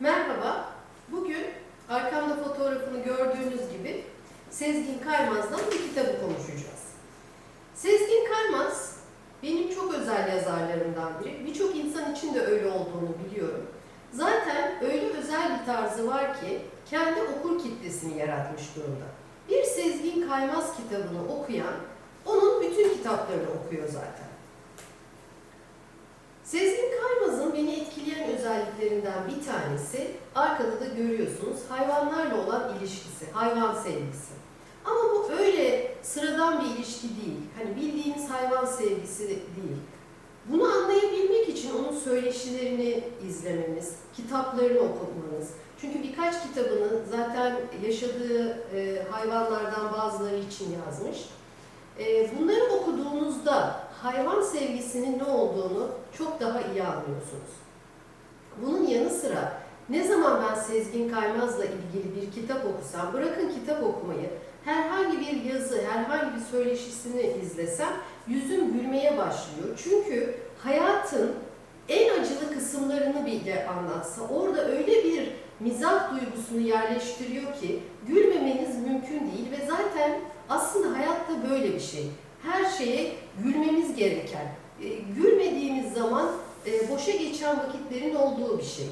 Merhaba, bugün arkamda fotoğrafını gördüğünüz gibi Sezgin Kaymaz'dan bir kitabı konuşacağız. Sezgin Kaymaz benim çok özel yazarlarımdan biri. Birçok insan için de öyle olduğunu biliyorum. Zaten öyle özel bir tarzı var ki kendi okur kitlesini yaratmış durumda. Bir Sezgin Kaymaz kitabını okuyan onun bütün kitaplarını okuyor zaten. Sezgin Kaymaz'ın beni etkileyen özelliklerinden bir tanesi, arkada da görüyorsunuz, hayvanlarla olan ilişkisi, hayvan sevgisi. Ama bu öyle sıradan bir ilişki değil. Hani bildiğimiz hayvan sevgisi değil. Bunu anlayabilmek için onun söyleşilerini izlememiz, kitaplarını okumanız. Çünkü birkaç kitabını zaten yaşadığı e, hayvanlardan bazıları için yazmış. E, bunları okuduğunuzda hayvan sevgisinin ne olduğunu çok daha iyi anlıyorsunuz. Bunun yanı sıra ne zaman ben Sezgin Kaymaz'la ilgili bir kitap okusam, bırakın kitap okumayı, herhangi bir yazı, herhangi bir söyleşisini izlesem yüzüm gülmeye başlıyor. Çünkü hayatın en acılı kısımlarını bile anlatsa orada öyle bir mizah duygusunu yerleştiriyor ki gülmemeniz mümkün değil ve zaten aslında hayatta böyle bir şey. Her şeye gülmemiz gereken, e, gülmediğimiz zaman e, boşa geçen vakitlerin olduğu bir şey.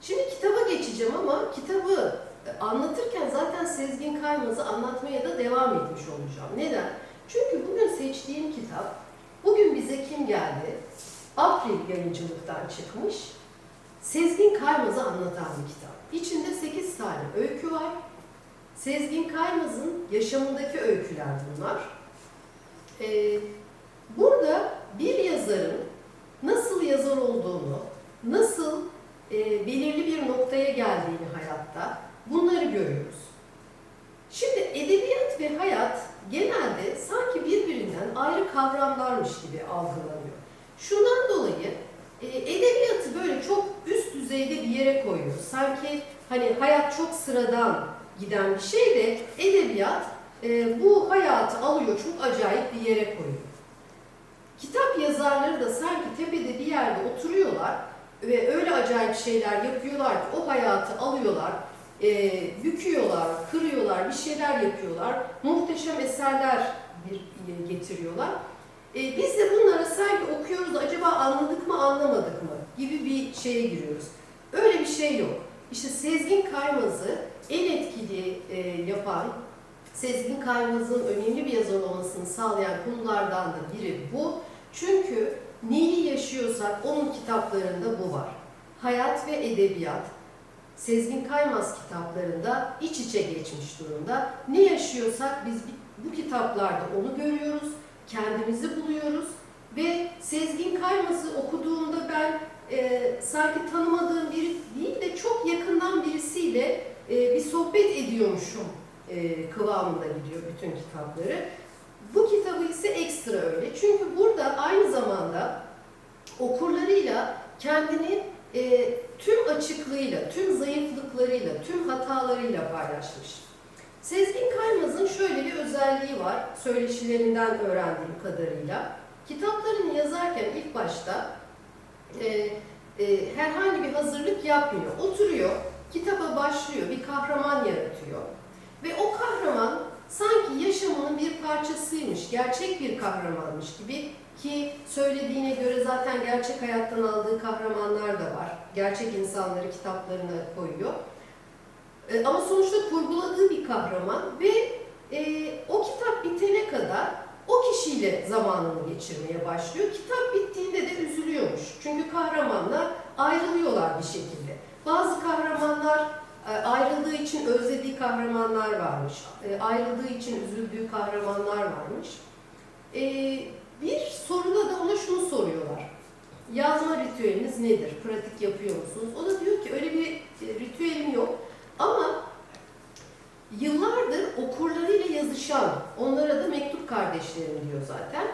Şimdi kitaba geçeceğim ama kitabı e, anlatırken zaten Sezgin Kaymaz'ı anlatmaya da devam etmiş olacağım. Neden? Çünkü bugün seçtiğim kitap, bugün bize kim geldi? April yayıncılıktan çıkmış. Sezgin Kaymaz'ı anlatan bir kitap. İçinde 8 tane öykü var. Sezgin Kaymaz'ın yaşamındaki öyküler bunlar. Ee, burada bir yazarın nasıl yazar olduğunu, nasıl e, belirli bir noktaya geldiğini hayatta bunları görüyoruz. Şimdi edebiyat ve hayat genelde sanki birbirinden ayrı kavramlarmış gibi algılanıyor. Şundan dolayı e, edebiyatı böyle çok üst düzeyde bir yere koyuyor. Sanki hani hayat çok sıradan giden bir şey de edebiyat e, bu hayatı alıyor çok acayip bir yere koyuyor. Kitap yazarları da sanki tepede bir yerde oturuyorlar ve öyle acayip şeyler yapıyorlar ki o hayatı alıyorlar, e, büküyorlar, kırıyorlar, bir şeyler yapıyorlar, muhteşem eserler bir- getiriyorlar. E, biz de bunları sanki okuyoruz acaba anladık mı anlamadık mı gibi bir şeye giriyoruz. Öyle bir şey yok. İşte Sezgin Kaymaz'ı en etkili e, yapan, Sezgin Kaymaz'ın önemli bir yazar olmasını sağlayan konulardan da biri bu. Çünkü neyi yaşıyorsak onun kitaplarında bu var. Hayat ve edebiyat, Sezgin Kaymaz kitaplarında iç içe geçmiş durumda. Ne yaşıyorsak biz bu kitaplarda onu görüyoruz, kendimizi buluyoruz ve Sezgin Kaymaz'ı okuduğumda ben e, sanki tanımadığım biri değil de çok yakından birisiyle e, bir sohbet ediyormuşum e, kıvamında gidiyor bütün kitapları. Bu kitabı ise ekstra öyle. Çünkü burada aynı zamanda okurlarıyla kendini e, tüm açıklığıyla, tüm zayıflıklarıyla, tüm hatalarıyla paylaşmış. Sezgin Kaymaz'ın şöyle bir özelliği var, söyleşilerinden öğrendiğim kadarıyla. Kitaplarını yazarken ilk başta e, e, herhangi bir hazırlık yapmıyor. Oturuyor, kitaba başlıyor, bir kahraman yaratıyor. Ve o kahraman sanki yaşamının bir parçasıymış, gerçek bir kahramanmış gibi ki söylediğine göre zaten gerçek hayattan aldığı kahramanlar da var. Gerçek insanları kitaplarına koyuyor. E, ama sonuçta kurguladığı bir kahraman ve e, o kitap bitene kadar o kişiyle zamanını geçirmeye başlıyor. Kitap bittiğinde de üzülüyormuş. Çünkü kahramanlar ayrılıyorlar bir şekilde. Bazı kahramanlar e, ayrıldığı için kahramanlar varmış. E, ayrıldığı için üzüldüğü kahramanlar varmış. E, bir soruda da ona şunu soruyorlar. Yazma ritüeliniz nedir? Pratik yapıyor musunuz? O da diyor ki öyle bir e, ritüelim yok. Ama yıllardır okurlarıyla yazışan, onlara da mektup kardeşlerim diyor zaten.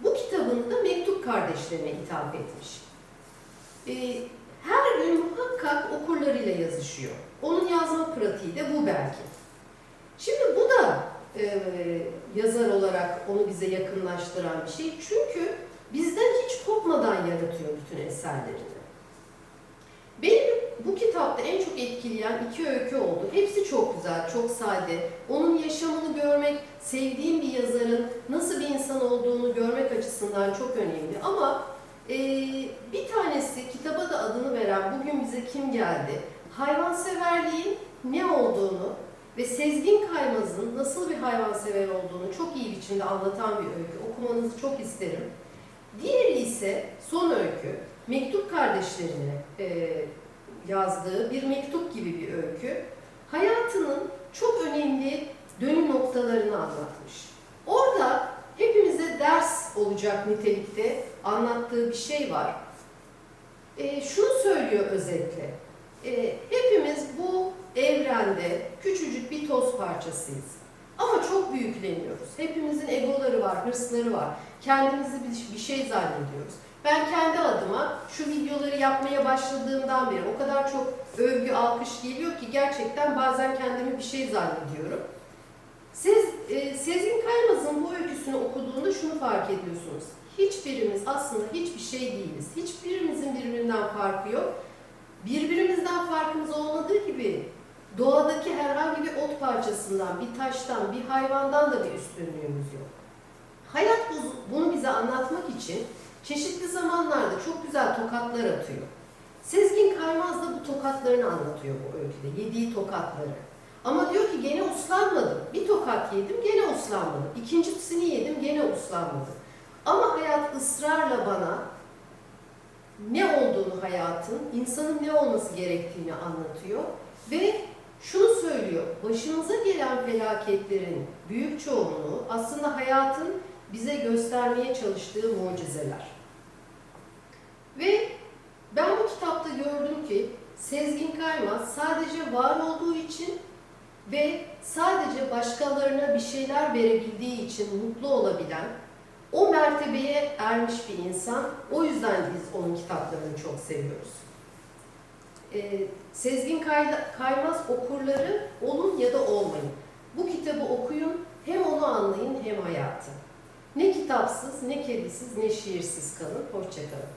Bu kitabını da mektup kardeşlerine ithaf etmiş. Ee, her gün muhakkak okurlarıyla yazışıyor. Onun yazma pratiği de bu belki. Şimdi bu da e, yazar olarak onu bize yakınlaştıran bir şey. Çünkü bizden hiç kopmadan yaratıyor bütün eserlerini. Benim çok etkileyen iki öykü oldu. Hepsi çok güzel, çok sade. Onun yaşamını görmek, sevdiğim bir yazarın nasıl bir insan olduğunu görmek açısından çok önemli. Ama e, bir tanesi kitaba da adını veren Bugün Bize Kim Geldi? Hayvanseverliğin ne olduğunu ve Sezgin Kaymaz'ın nasıl bir hayvansever olduğunu çok iyi biçimde anlatan bir öykü. Okumanızı çok isterim. Diğeri ise son öykü. Mektup kardeşlerine e, yazdığı bir mektup gibi bir öykü. Hayatının çok önemli dönüm noktalarını anlatmış. Olacak nitelikte anlattığı bir şey var. E, şunu söylüyor özetle. E, hepimiz bu evrende küçücük bir toz parçasıyız. Ama çok büyükleniyoruz. Hepimizin egoları var, hırsları var. Kendimizi bir şey zannediyoruz. Ben kendi adıma şu videoları yapmaya başladığımdan beri o kadar çok övgü, alkış geliyor ki gerçekten bazen kendimi bir şey zannediyorum. Siz e, Sezgin Kaymaz'ın bu öyküsünü okuduğunda şunu fark ediyorsunuz. Hiçbirimiz aslında hiçbir şey değiliz. Hiçbirimizin birbirinden farkı yok. Birbirimizden farkımız olmadığı gibi doğadaki herhangi bir ot parçasından, bir taştan, bir hayvandan da bir üstünlüğümüz yok. Hayat bu- bunu bize anlatmak için çeşitli zamanlarda çok güzel tokatlar atıyor. Sezgin Kaymaz da bu tokatlarını anlatıyor bu öyküde, yediği tokatları. Ama diyor ki gene tokat yedim, gene uslanmadım. İkincisini yedim, gene uslanmadım. Ama hayat ısrarla bana ne olduğunu hayatın, insanın ne olması gerektiğini anlatıyor. Ve şunu söylüyor, başımıza gelen felaketlerin büyük çoğunluğu aslında hayatın bize göstermeye çalıştığı mucizeler. Ve ben bu kitapta gördüm ki Sezgin Kaymaz sadece var olduğu için ve sadece başkalarına bir şeyler verebildiği için mutlu olabilen, o mertebeye ermiş bir insan. O yüzden biz onun kitaplarını çok seviyoruz. Ee, Sezgin Kay- Kaymaz okurları olun ya da olmayın. Bu kitabı okuyun, hem onu anlayın hem hayatı. Ne kitapsız, ne kedisiz, ne şiirsiz kalın. Hoşçakalın.